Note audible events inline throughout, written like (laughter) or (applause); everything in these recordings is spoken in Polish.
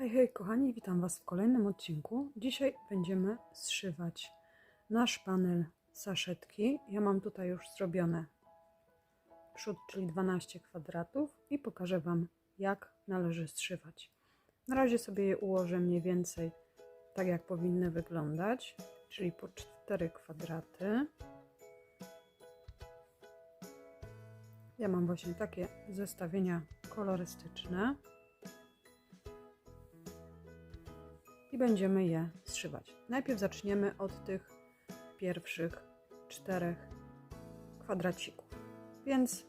Hej, hej, kochani, witam Was w kolejnym odcinku. Dzisiaj będziemy zszywać nasz panel saszetki. Ja mam tutaj już zrobione przód, czyli 12 kwadratów i pokażę Wam, jak należy zszywać. Na razie sobie je ułożę mniej więcej tak, jak powinny wyglądać, czyli po 4 kwadraty. Ja mam właśnie takie zestawienia kolorystyczne. I będziemy je zszywać. Najpierw zaczniemy od tych pierwszych czterech kwadracików, więc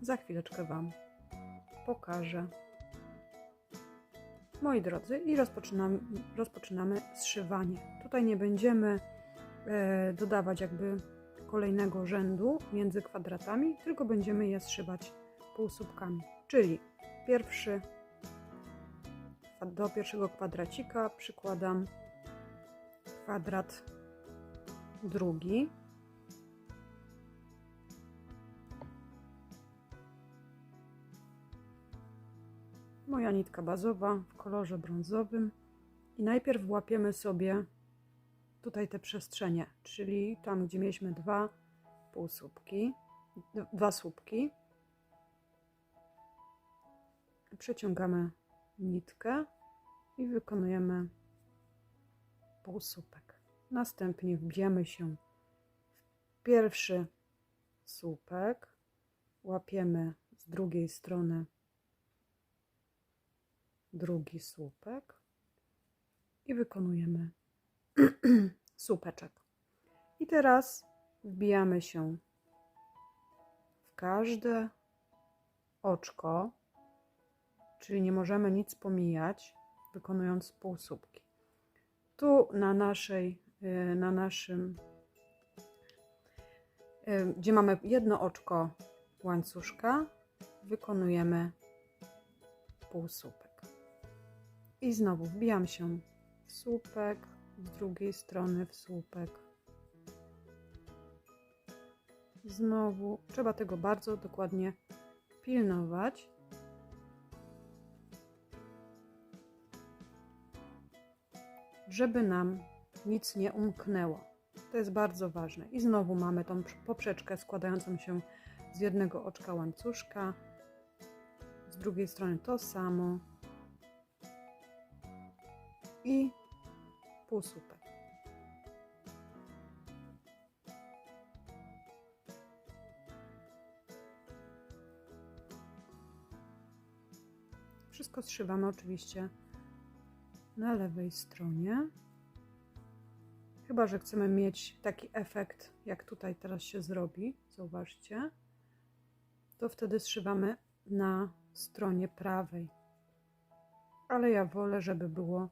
za chwileczkę Wam pokażę. Moi drodzy, i rozpoczynamy, rozpoczynamy zszywanie. Tutaj nie będziemy e, dodawać jakby kolejnego rzędu między kwadratami, tylko będziemy je zszywać półsłupkami. Czyli pierwszy do pierwszego kwadracika przykładam kwadrat drugi. Moja nitka bazowa w kolorze brązowym i najpierw łapiemy sobie tutaj te przestrzenie, czyli tam gdzie mieliśmy dwa półsłupki, dwa słupki. Przeciągamy nitkę i wykonujemy półsłupek. Następnie wbijamy się w pierwszy słupek, łapiemy z drugiej strony drugi słupek i wykonujemy (clears throat) słupeczek. I teraz wbijamy się w każde oczko czyli nie możemy nic pomijać, wykonując półsłupki. Tu na naszej, y, na naszym, y, gdzie mamy jedno oczko łańcuszka, wykonujemy półsłupek. I znowu wbijam się w słupek, z drugiej strony w słupek. Znowu trzeba tego bardzo dokładnie pilnować, żeby nam nic nie umknęło. To jest bardzo ważne. I znowu mamy tą poprzeczkę składającą się z jednego oczka łańcuszka, z drugiej strony to samo i półsłupek. Wszystko zszywamy oczywiście na lewej stronie. Chyba, że chcemy mieć taki efekt, jak tutaj teraz się zrobi, zauważcie, to wtedy zszywamy na stronie prawej. Ale ja wolę, żeby było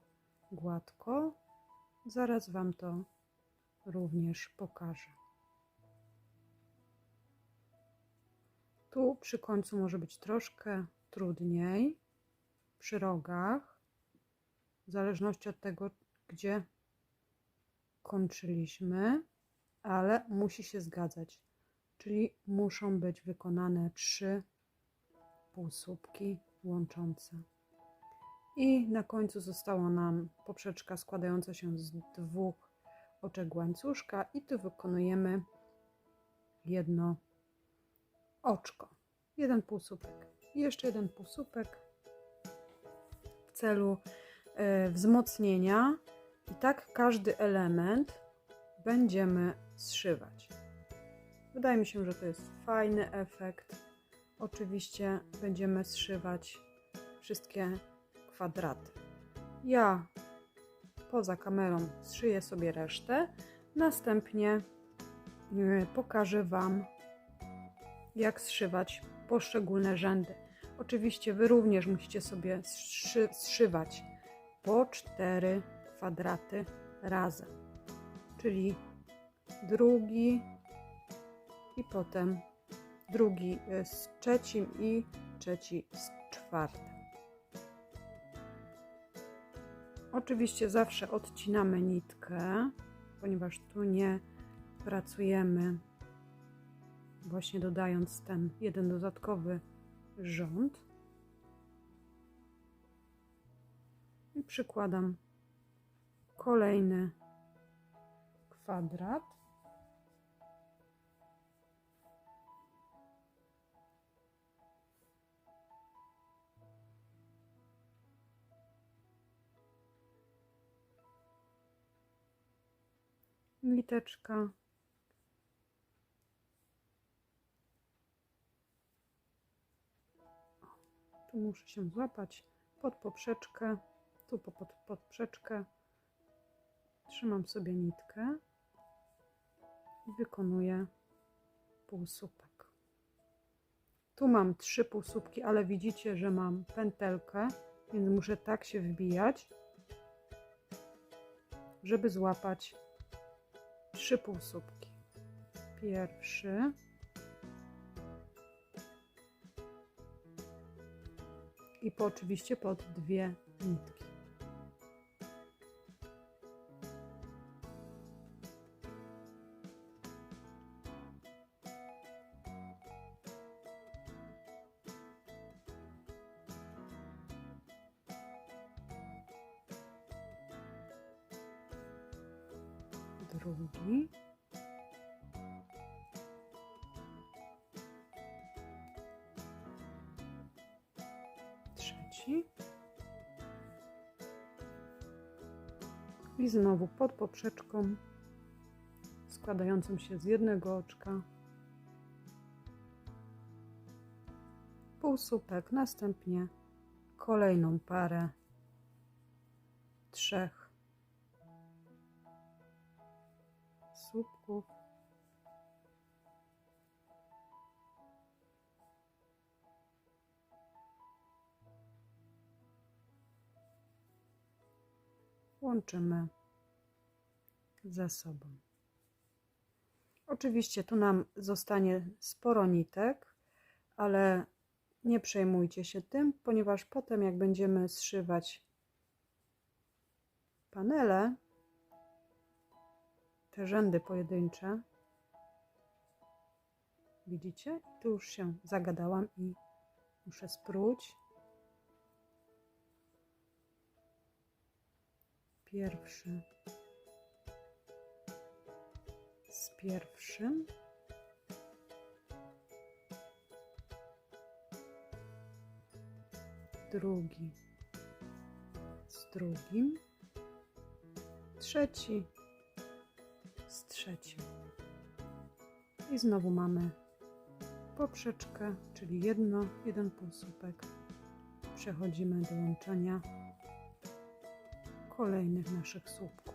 gładko. Zaraz Wam to również pokażę. Tu przy końcu może być troszkę trudniej, przy rogach, w zależności od tego, gdzie kończyliśmy, ale musi się zgadzać. Czyli muszą być wykonane trzy półsłupki łączące. I na końcu została nam poprzeczka składająca się z dwóch oczek łańcuszka i tu wykonujemy jedno oczko. Jeden półsłupek. Jeszcze jeden półsłupek w celu wzmocnienia i tak każdy element będziemy zszywać. Wydaje mi się, że to jest fajny efekt. Oczywiście będziemy zszywać wszystkie kwadraty. Ja poza kamerą zszyję sobie resztę. Następnie e, pokażę Wam, jak zszywać poszczególne rzędy. Oczywiście Wy również musicie sobie zszywać po cztery kwadraty razem. Czyli drugi i potem drugi z trzecim i trzeci z czwartym. Oczywiście zawsze odcinamy nitkę, ponieważ tu nie pracujemy właśnie dodając ten jeden dodatkowy rząd. Przykładam kolejny kwadrat. Niteczka. Muszę się złapać pod poprzeczkę, tu po- pod. Trzymam sobie nitkę i wykonuję półsłupek. Tu mam trzy półsłupki, ale widzicie, że mam pętelkę, więc muszę tak się wbijać, żeby złapać trzy półsłupki. Pierwszy. I po, oczywiście pod dwie nitki. I znowu pod poprzeczką składającą się z jednego oczka. Półsłupek, następnie kolejną parę trzech słupków. Łączymy ze sobą. Oczywiście tu nam zostanie sporo nitek, ale nie przejmujcie się tym, ponieważ potem jak będziemy zszywać panele, te rzędy pojedyncze, widzicie? Tu już się zagadałam i muszę spróć. Pierwszy z pierwszym. Drugi z drugim. Trzeci z trzecim. I znowu mamy poprzeczkę, czyli jedno, jeden półsłupek. Przechodzimy do łączenia kolejnych naszych słupków.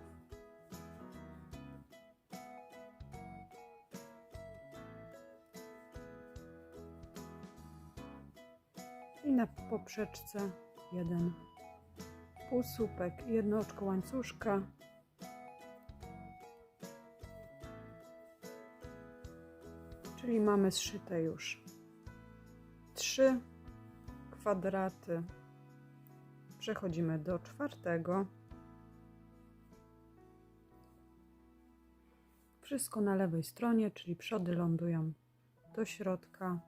I na poprzeczce jeden półsłupek, jedno oczko łańcuszka. Czyli mamy zszyte już trzy kwadraty. Przechodzimy do czwartego. Wszystko na lewej stronie, czyli przody lądują do środka.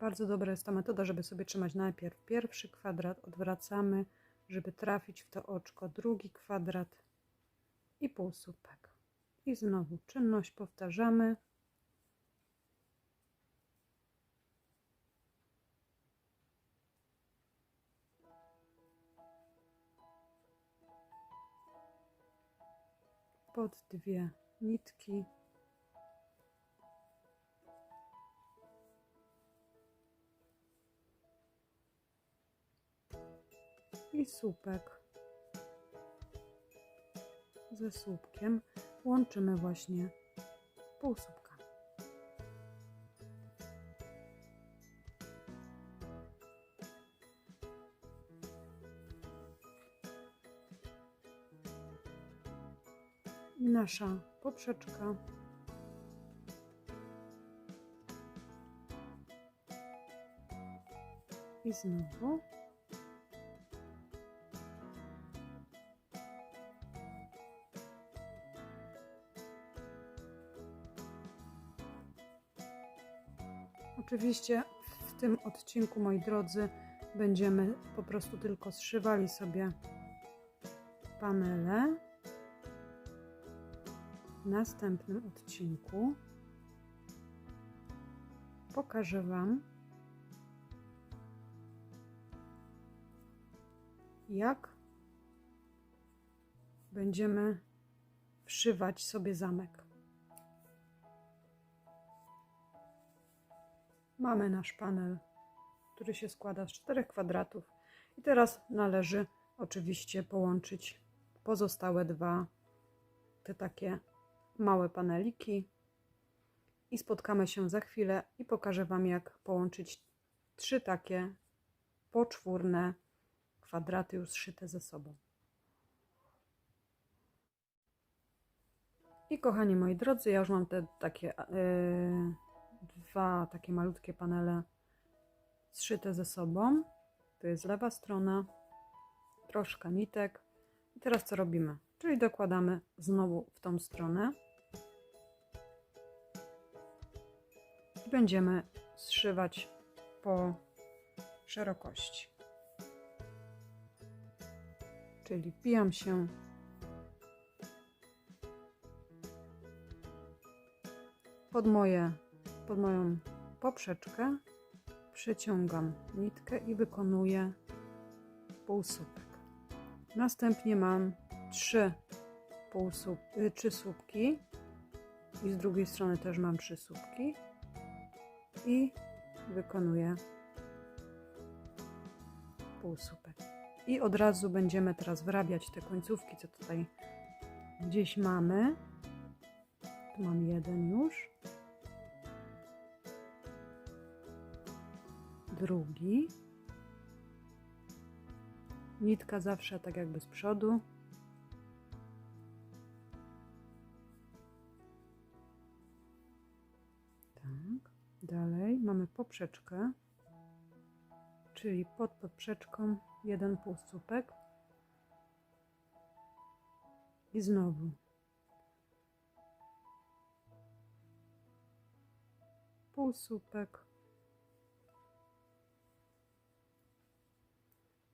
Bardzo dobra jest ta metoda, żeby sobie trzymać najpierw pierwszy kwadrat, odwracamy, żeby trafić w to oczko, drugi kwadrat i półsłupek. I znowu czynność powtarzamy. Pod dwie nitki. I słupek ze słupkiem łączymy właśnie półsłupka. nasza poprzeczka. I znowu. Oczywiście w tym odcinku, moi drodzy, będziemy po prostu tylko zszywali sobie panele. Następnym odcinku pokażę Wam, jak będziemy wszywać sobie zamek. Mamy nasz panel, który się składa z czterech kwadratów. I teraz należy oczywiście połączyć pozostałe dwa, te takie małe paneliki. I spotkamy się za chwilę i pokażę Wam, jak połączyć trzy takie poczwórne kwadraty już zszyte ze sobą. I kochani moi drodzy, ja już mam te takie yy, dwa takie malutkie panele zszyte ze sobą. To jest lewa strona, troszkę nitek. I teraz co robimy? Czyli dokładamy znowu w tą stronę. Będziemy zszywać po szerokości. Czyli wbijam się pod, moje, pod moją poprzeczkę, przeciągam nitkę i wykonuję półsłupek. Następnie mam trzy, półsłup, y, trzy słupki i z drugiej strony też mam trzy słupki i wykonuję półsłupek. I od razu będziemy teraz wrabiać te końcówki, co tutaj gdzieś mamy. Tu mam jeden już. Drugi. Nitka zawsze tak jakby z przodu. Dalej. Mamy poprzeczkę, czyli pod poprzeczką jeden półsłupek i znowu. Półsłupek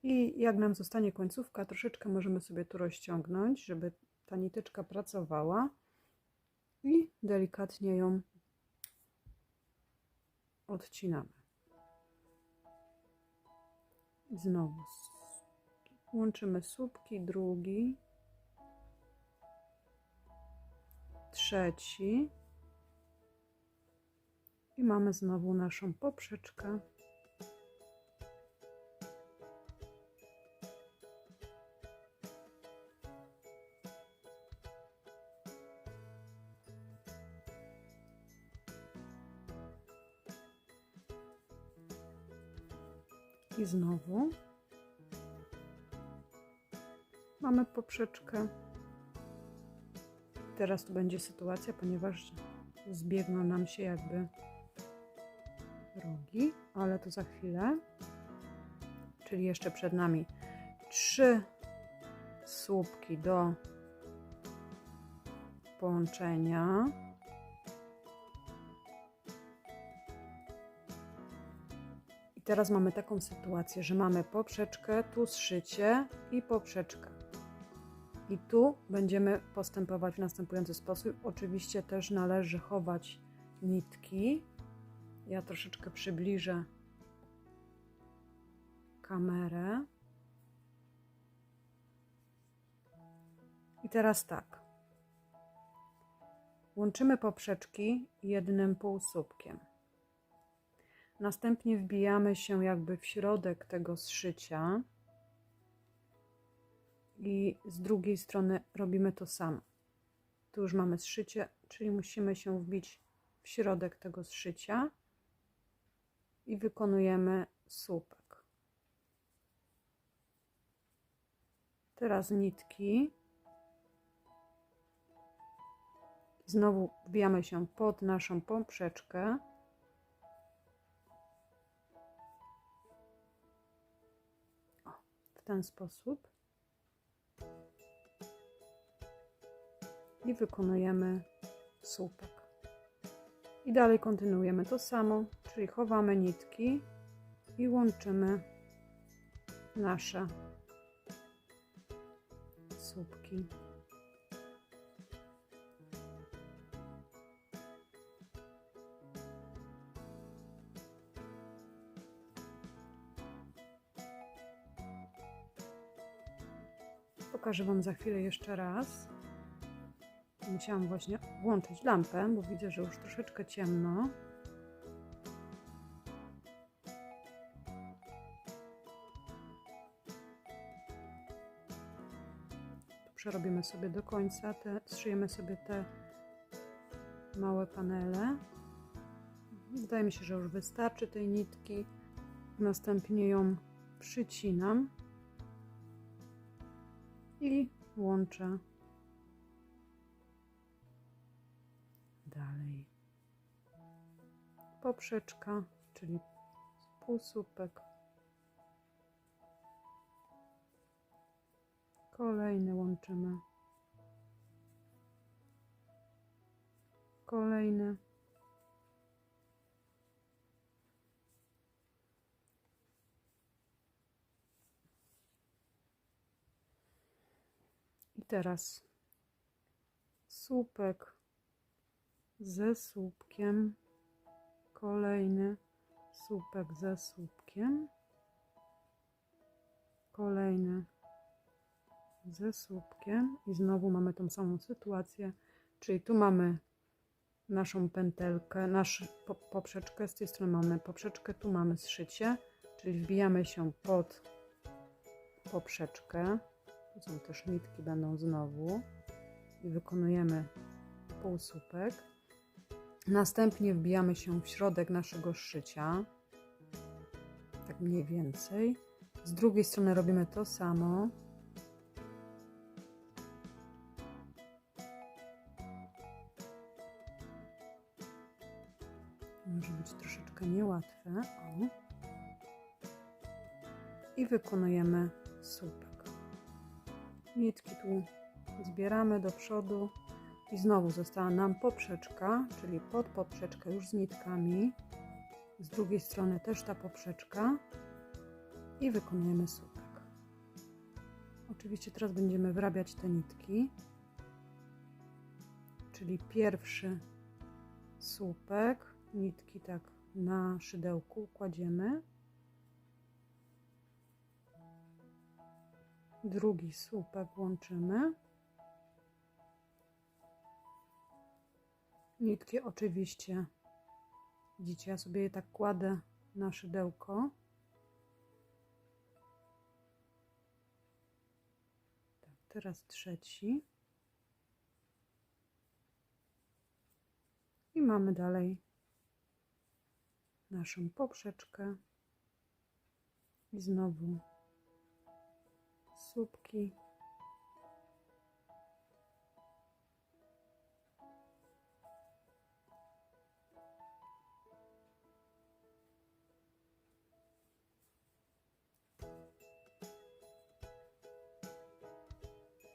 i jak nam zostanie końcówka, troszeczkę możemy sobie tu rozciągnąć, żeby ta niteczka pracowała. I delikatnie ją odcinamy. Znowu łączymy słupki, drugi, trzeci i mamy znowu naszą poprzeczkę. I znowu mamy poprzeczkę. Teraz tu będzie sytuacja, ponieważ zbiegną nam się jakby rogi, ale to za chwilę. Czyli jeszcze przed nami trzy słupki do połączenia. Teraz mamy taką sytuację, że mamy poprzeczkę, tu zszycie i poprzeczkę. I tu będziemy postępować w następujący sposób. Oczywiście też należy chować nitki. Ja troszeczkę przybliżę kamerę. I teraz tak. Łączymy poprzeczki jednym półsłupkiem. Następnie wbijamy się jakby w środek tego zszycia i z drugiej strony robimy to samo. Tu już mamy zszycie, czyli musimy się wbić w środek tego zszycia i wykonujemy słupek. Teraz nitki. Znowu wbijamy się pod naszą poprzeczkę. Ten sposób. I wykonujemy słupek. I dalej kontynuujemy to samo, czyli chowamy nitki i łączymy nasze słupki. Pokażę Wam za chwilę jeszcze raz. Musiałam właśnie włączyć lampę, bo widzę, że już troszeczkę ciemno. Przerobimy sobie do końca, te, zszyjemy sobie te małe panele. Wydaje mi się, że już wystarczy tej nitki. Następnie ją przycinam i łączę dalej. Poprzeczka, czyli półsłupek. Kolejny łączymy. Kolejny. Teraz? Słupek ze słupkiem, kolejny słupek ze słupkiem, kolejny ze słupkiem. I znowu mamy tą samą sytuację, czyli tu mamy naszą pętelkę, naszą poprzeczkę, z tej strony mamy poprzeczkę, tu mamy zszycie, czyli wbijamy się pod poprzeczkę, są też nitki, będą znowu i wykonujemy półsłupek. Następnie wbijamy się w środek naszego szycia, tak mniej więcej. Z drugiej strony robimy to samo. Może być troszeczkę niełatwe. O. I wykonujemy słupek. Nitki tu zbieramy do przodu i znowu została nam poprzeczka, czyli pod poprzeczkę już z nitkami. Z drugiej strony też ta poprzeczka i wykonujemy słupek. Oczywiście teraz będziemy wrabiać te nitki, czyli pierwszy słupek, nitki tak na szydełku kładziemy. Drugi słupek łączymy. Nitki oczywiście, widzicie, ja sobie je tak kładę na szydełko. Tak, teraz trzeci. I mamy dalej naszą poprzeczkę i znowu słupki.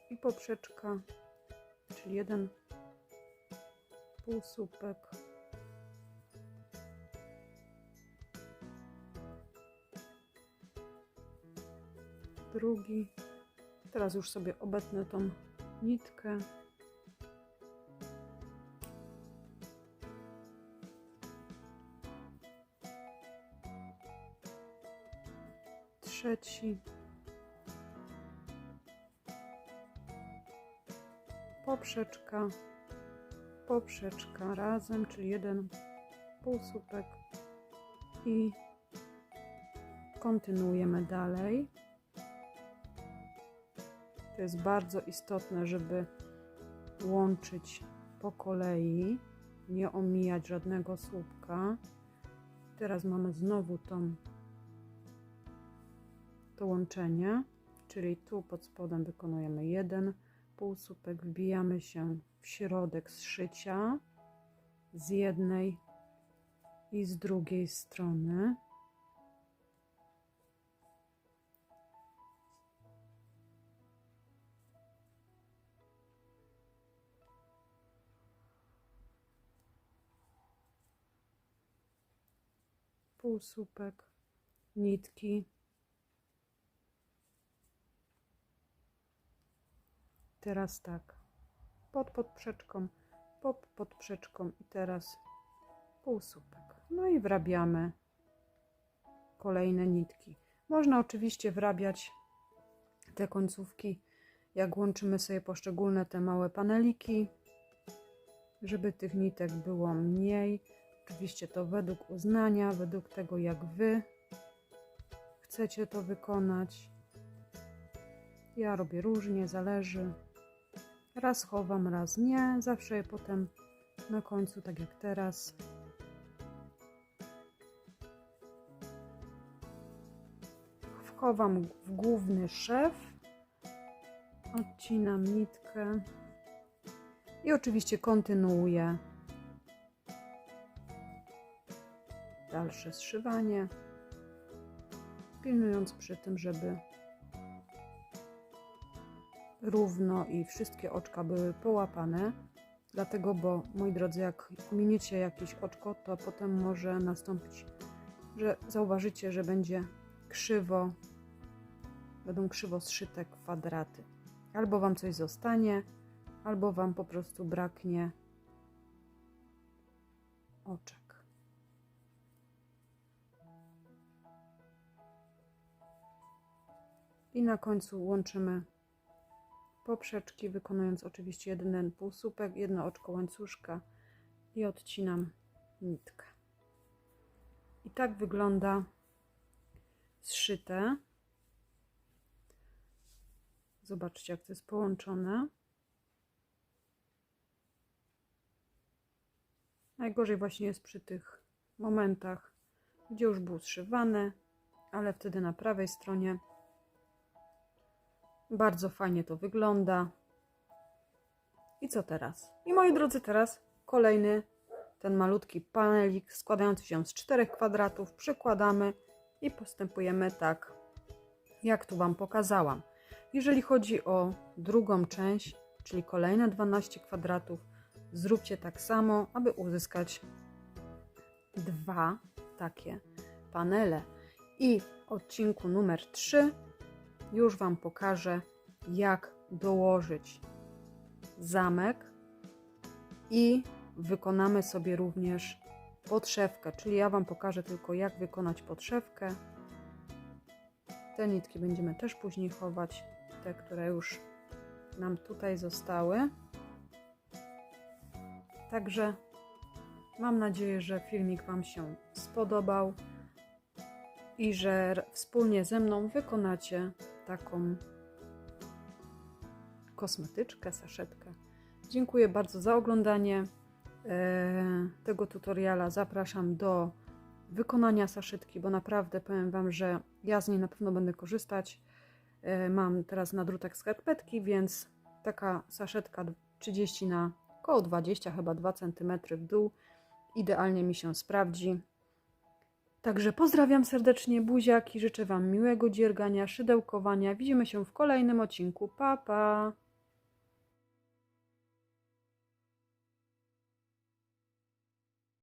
i poprzeczka, czyli jeden półsłupek. Drugi. Teraz już sobie obetnę tą nitkę. Trzeci. poprzeczka, poprzeczka razem, czyli jeden półsłupek i kontynuujemy dalej. To jest bardzo istotne, żeby łączyć po kolei, nie omijać żadnego słupka. Teraz mamy znowu tą, to łączenie, czyli tu pod spodem wykonujemy jeden półsłupek wbijamy się w środek zszycia z jednej i z drugiej strony. Półsłupek, nitki. Teraz tak, pod podprzeczką, pod podprzeczką i teraz półsłupek. No i wrabiamy kolejne nitki. Można oczywiście wrabiać te końcówki, jak łączymy sobie poszczególne te małe paneliki, żeby tych nitek było mniej. Oczywiście to według uznania, według tego jak Wy chcecie to wykonać. Ja robię różnie, zależy. Raz chowam, raz nie. Zawsze je potem na końcu, tak jak teraz. Wchowam w główny szef. Odcinam nitkę. I oczywiście kontynuuję dalsze zszywanie, pilnując przy tym, żeby równo i wszystkie oczka były połapane. Dlatego, bo moi drodzy, jak miniecie jakieś oczko, to potem może nastąpić, że zauważycie, że będzie krzywo, będą krzywo zszyte kwadraty. Albo Wam coś zostanie, albo Wam po prostu braknie oczek. I na końcu łączymy poprzeczki, wykonując oczywiście jeden półsłupek, jedno oczko łańcuszka i odcinam nitkę. I tak wygląda zszyte. Zobaczcie, jak to jest połączone. Najgorzej właśnie jest przy tych momentach, gdzie już był zszywany, ale wtedy na prawej stronie bardzo fajnie to wygląda. I co teraz? I moi drodzy, teraz kolejny ten malutki panelik składający się z czterech kwadratów przykładamy i postępujemy tak, jak tu Wam pokazałam. Jeżeli chodzi o drugą część, czyli kolejne 12 kwadratów, zróbcie tak samo, aby uzyskać dwa takie panele. I odcinku numer 3 już Wam pokażę, jak dołożyć zamek i wykonamy sobie również podszewkę, czyli ja Wam pokażę tylko, jak wykonać podszewkę. Te nitki będziemy też później chować, te, które już nam tutaj zostały. Także mam nadzieję, że filmik Wam się spodobał i że wspólnie ze mną wykonacie taką kosmetyczkę, saszetkę. Dziękuję bardzo za oglądanie e, tego tutoriala. Zapraszam do wykonania saszetki, bo naprawdę powiem Wam, że ja z niej na pewno będę korzystać. E, mam teraz na drutach skarpetki, więc taka saszetka 30 na około 20, chyba 2 cm w dół idealnie mi się sprawdzi. Także pozdrawiam serdecznie buziaki, życzę Wam miłego dziergania, szydełkowania. Widzimy się w kolejnym odcinku. Pa, pa!